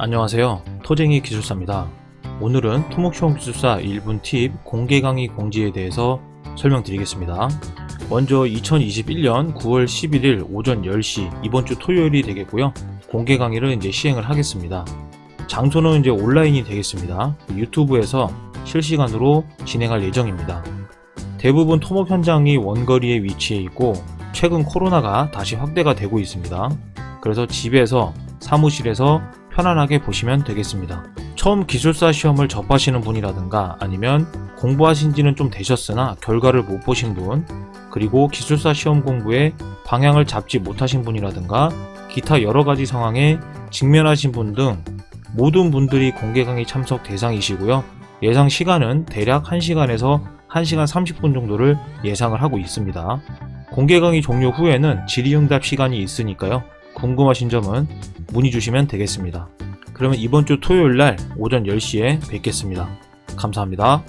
안녕하세요. 토쟁이 기술사입니다. 오늘은 토목시험 기술사 1분 팁 공개 강의 공지에 대해서 설명드리겠습니다. 먼저 2021년 9월 11일 오전 10시 이번 주 토요일이 되겠고요. 공개 강의를 이제 시행을 하겠습니다. 장소는 이제 온라인이 되겠습니다. 유튜브에서 실시간으로 진행할 예정입니다. 대부분 토목 현장이 원거리에 위치해 있고 최근 코로나가 다시 확대가 되고 있습니다. 그래서 집에서 사무실에서 편안하게 보시면 되겠습니다. 처음 기술사 시험을 접하시는 분이라든가 아니면 공부하신 지는 좀 되셨으나 결과를 못 보신 분, 그리고 기술사 시험 공부에 방향을 잡지 못하신 분이라든가 기타 여러 가지 상황에 직면하신 분 등 모든 분들이 공개 강의 참석 대상이시고요. 예상 시간은 대략 1시간에서 1시간 30분 정도를 예상을 하고 있습니다. 공개 강의 종료 후에는 질의응답 시간이 있으니까요. 궁금하신 점은 문의 주시면 되겠습니다. 그러면 이번 주 토요일 날 오전 10시에 뵙겠습니다. 감사합니다.